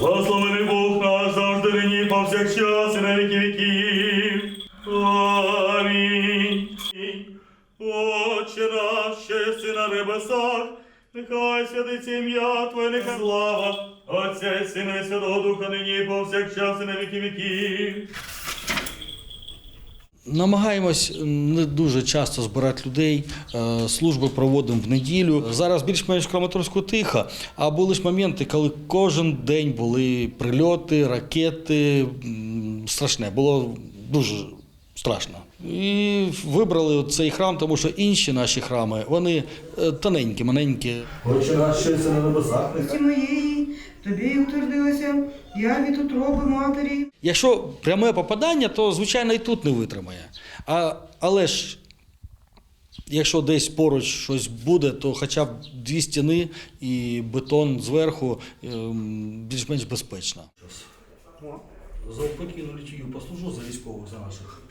Благословений Бог наш завжди нині повсякчас і на віки віків. Амінь. Отче наш, щасти на небесах, нехай святиться ім'я Твоє, нехай слава Отця і Сина і Святого Духа нині повсякчас і на віки віків. Намагаємось не дуже часто збирати людей. е, Служби проводимо в неділю. Зараз більш-менш Краматорську тиха, а були ж моменти, коли кожен день були прильоти, ракети. Страшне, було дуже страшно. І вибрали цей храм, тому що інші наші храми вони е, тоненькі, маленькі. Отче наш, що це на небесах, моєї, тобі утвердилася, я від утроби матері. Якщо пряме попадання, то звичайно і тут не витримає. А, але ж, якщо десь поруч щось буде, то хоча б дві стіни і бетон зверху ем, більш-менш безпечно. За покинули чию послужу за військових за наших.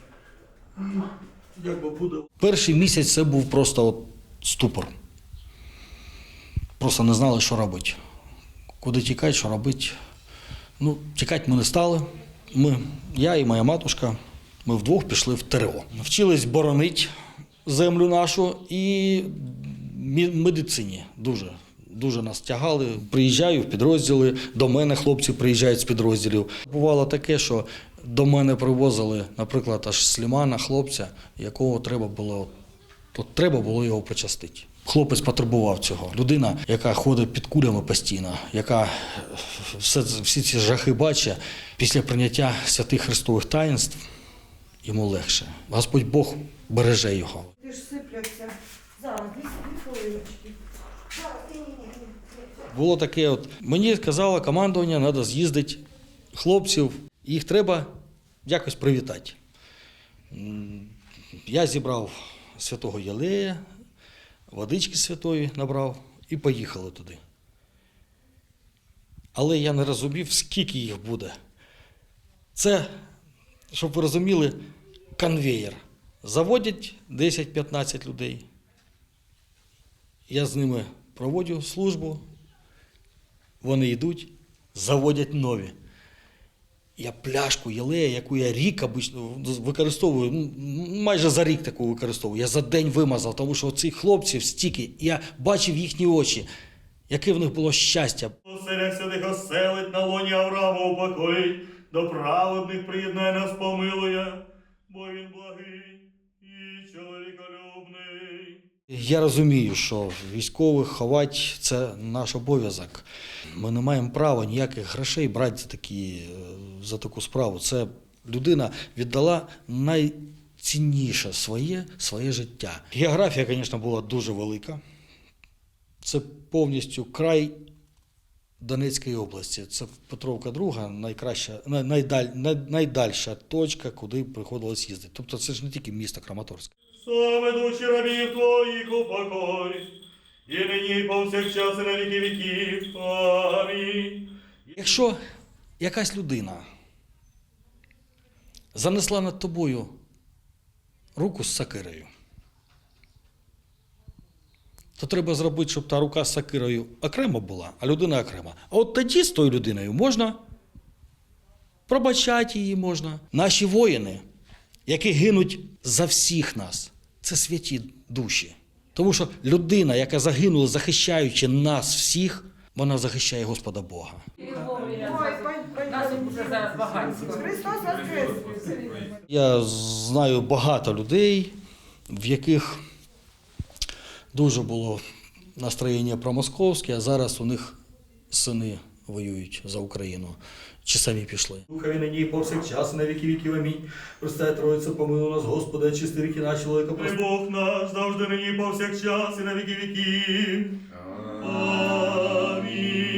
Як би буде. Перший місяць це був просто от ступор. Просто не знали, що робити. Куди тікати, що робити. Ну, тікати ми не стали. Ми, я і моя матушка, ми вдвох пішли в ТРО. Вчились боронити землю нашу і медицині дуже. Дуже нас тягали. Приїжджаю в підрозділи, до мене хлопці приїжджають з підрозділів. Бувало таке, що до мене привозили, наприклад, аж з Лімана хлопця, якого треба було, от треба було його почастити. Хлопець потребував цього. Людина, яка ходить під кулями постійно, яка все, всі ці жахи бачить, після прийняття святих Христових таїнств йому легше. Господь Бог береже його. Ти ж сипляться. Зараз, дві хвилиночки. Було таке, от мені сказало командування, треба з'їздити хлопців, їх треба якось привітати. Я зібрав святого Єлея, водички святої набрав і поїхали туди. Але я не розумів, скільки їх буде. Це, щоб ви розуміли, конвеєр. Заводять 10-15 людей. Я з ними проводжу службу, вони йдуть, заводять нові. Я пляшку єлея, яку я рік обично використовую, майже за рік таку використовую. Я за день вимазав, тому що цих хлопців стільки, я бачив їхні очі, яке в них було щастя. Оселя святих оселить на лоні Авраама упокоїть, до праведних приєднає нас помилує, бо він благий Я розумію, що військових ховати це наш обов'язок. Ми не маємо права ніяких грошей брати за, такі, е, за таку справу. Це людина віддала найцінніше своє, своє життя. Географія, звісно, була дуже велика. Це повністю край Донецької області. Це Петровка Друга, найкраща, най- найдаль, най- найдальша точка, куди приходилось їздити. Тобто це ж не тільки місто Краматорськ. Саме душі рабів твоїх упокой, і нині повсякчас на віки віків. Амінь. Якщо якась людина занесла над тобою руку з сакирою, то треба зробити, щоб та рука з сакирою окремо була, а людина окрема. А от тоді з тою людиною можна пробачати її можна. Наші воїни, які гинуть за всіх нас, це святі душі. Тому що людина, яка загинула, захищаючи нас всіх, вона захищає Господа Бога. Я знаю багато людей, в яких дуже було настроєння промосковське, а зараз у них сини воюють за Україну. Чи самі пішли. Духові нині повсякчас і на віки віків. Амінь. Простай Троїця, помилуй нас, Господи, чисти ріки наші, велика прости. Бог наш, завжди нині повсякчас і на віки віків. Амінь.